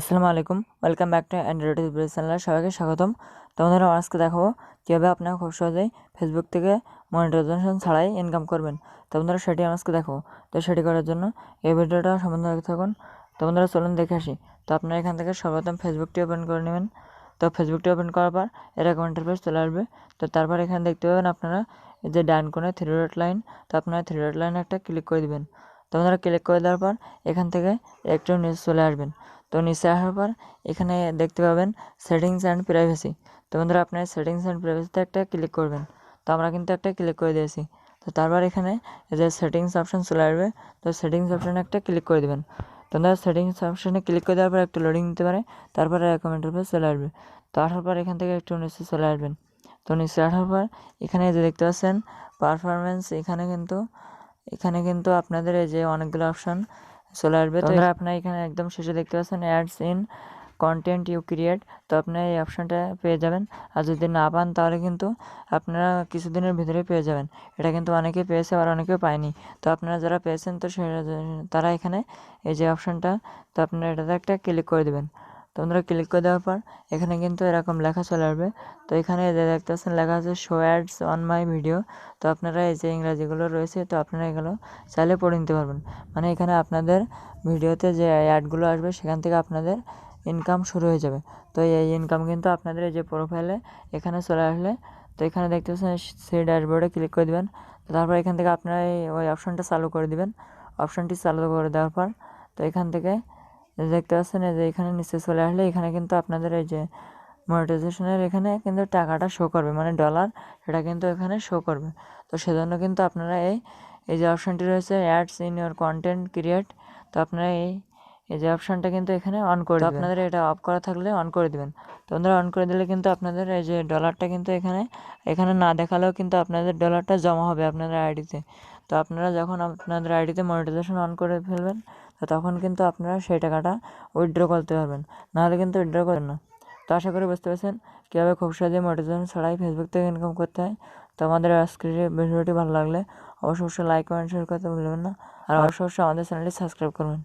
আসসালামু আলাইকুম। Welcome back to Android business চ্যানেলে সবাইকে স্বাগতম। তোমাদের আজকে দেখাবো কীভাবে আপনারা খুব সহজেই ফেসবুক থেকে মনিটাইজেশন ছাড়াই ইনকাম করবেন। তো বন্ধুরা, সেটি আজকে দেখো তো সেটি করার জন্য এই ভিডিওটা সম্বন্ধে দেখতে থাকুন। তো বন্ধুরা, চলুন দেখে আসি। তো আপনারা এখান থেকে সর্বপ্রথম ফেসবুকটি ওপেন করে নেবেন। তো ফেসবুকটি ওপেন করার পর এরকম ইন্টারফেস চলে আসবে। তো তারপর এখানে দেখতে পাবেন আপনারা যে ডান কোণে থ্রি ডট লাইন তো আপনারা থ্রি ডট লাইনে একটা ক্লিক করে দিবেন। তো আপনারা ক্লিক করে দেওয়ার পর এখান থেকে একটু নিচে চলে আসবেন। তো নিচে আসার পর এখানে দেখতে পাবেন সেটিংস অ্যান্ড প্রাইভেসি তো বন্ধুরা আপনার সেটিংস অ্যান্ড প্রাইভেসিতে একটা ক্লিক করবেন। তো আমরা কিন্তু একটা ক্লিক করে দিয়েছি। তো তারপর এখানে যে সেটিংস অপশান চলে আসবে। তো সেটিংস অপশানে একটা ক্লিক করে দেবেন। তো বন্ধুরা সেটিংস অপশানে ক্লিক করে দেওয়ার পর একটু লোডিং দিতে পারে। তারপরে এরকম ইন্টারফেস চলে আসবে। তো আসার পর এখান থেকে একটু নিচে চলে আসবেন। তো নিচে আসার পর এখানে যে দেখতে পাচ্ছেন পারফরমেন্স এখানে কিন্তু এখানে কিন্তু আপনাদের এই যে অনেকগুলো অপশান চলে আসবে। তো আপনার এখানে একদম শেষে দেখতে পাচ্ছেন ads in content you create তো আপনার এই অপশানটা পেয়ে যাবেন। আর যদি না পান তাহলে কিন্তু আপনারা কিছুদিনের ভিতরে পেয়ে যাবেন। এটা কিন্তু অনেকে পেয়েছে আর অনেকেও পায়নি। তো আপনারা যারা পেয়েছেন তো সে তারা এখানে এই যে অপশানটা তো আপনারা এটাতে একটা ক্লিক করে দেবেন। তো আপনারা ক্লিক করে দেওয়ার পর এখানে কিন্তু এরকম লেখা চলে আসবে। তো এখানে যে দেখতে পাচ্ছেন লেখা আছে show ads on my video তো আপনারা এই যে ইংরাজিগুলো রয়েছে, তো আপনারা এগুলো চাইলে পড়ে নিতে পারবেন। মানে এখানে আপনাদের ভিডিওতে যে অ্যাডগুলো আসবে, সেখান থেকে আপনাদের ইনকাম শুরু হয়ে যাবে। তো এই ইনকাম কিন্তু আপনাদের এই যে প্রোফাইলে এখানে চলে আসলে, তো এখানে দেখতে পাচ্ছেন সেই ড্যাশবোর্ডে ক্লিক করে দেবেন। তারপর এখান থেকে আপনারা ওই অপশানটা চালু করে দিবেন। অপশানটি চালু করে দেওয়ার পর, তো এখান থেকে দেখতে পাচ্ছেন এই যে এখানে নিচে চলে আসলে এখানে কিন্তু আপনাদের এই যে মনিটাইজেশনের এখানে কিন্তু টাকাটা শো করবে মানে ডলার সেটা কিন্তু এখানে শো করবে। তো সেজন্য কিন্তু আপনারা এই এই যে অপশানটি রয়েছে ads in your content create তো আপনারা এই এই যে অপশানটা কিন্তু এখানে অন করে আপনাদের এটা অফ করা থাকলে অন করে দেবেন। তো আপনারা অন করে দিলে কিন্তু আপনাদের এই যে ডলারটা কিন্তু এখানে এখানে না দেখালেও কিন্তু আপনাদের ডলারটা জমা হবে আপনাদের আইডিতে তো আপনারা যখন আপনাদের আইডিতে মনিটাইজেশন অন করে ফেলবেন তো তখন কিন্তু আপনারা সেই টাকাটা উইথড্র করতে পারবেন। নাহলে কিন্তু উইথড্র করেন না। তো আশা করি বুঝতে পারছেন কীভাবে খুব সহজে মোটিভেশন ছাড়াই ফেসবুক থেকে ইনকাম করতে হয়। তো আমাদের আজকের ভিডিওটি ভালো লাগলে অবশ্যই লাইক কমেন্ট শেয়ার করতে ভুলবেন না। আর অবশ্যই অবশ্যই আমাদের চ্যানেলটি সাবস্ক্রাইব করবেন।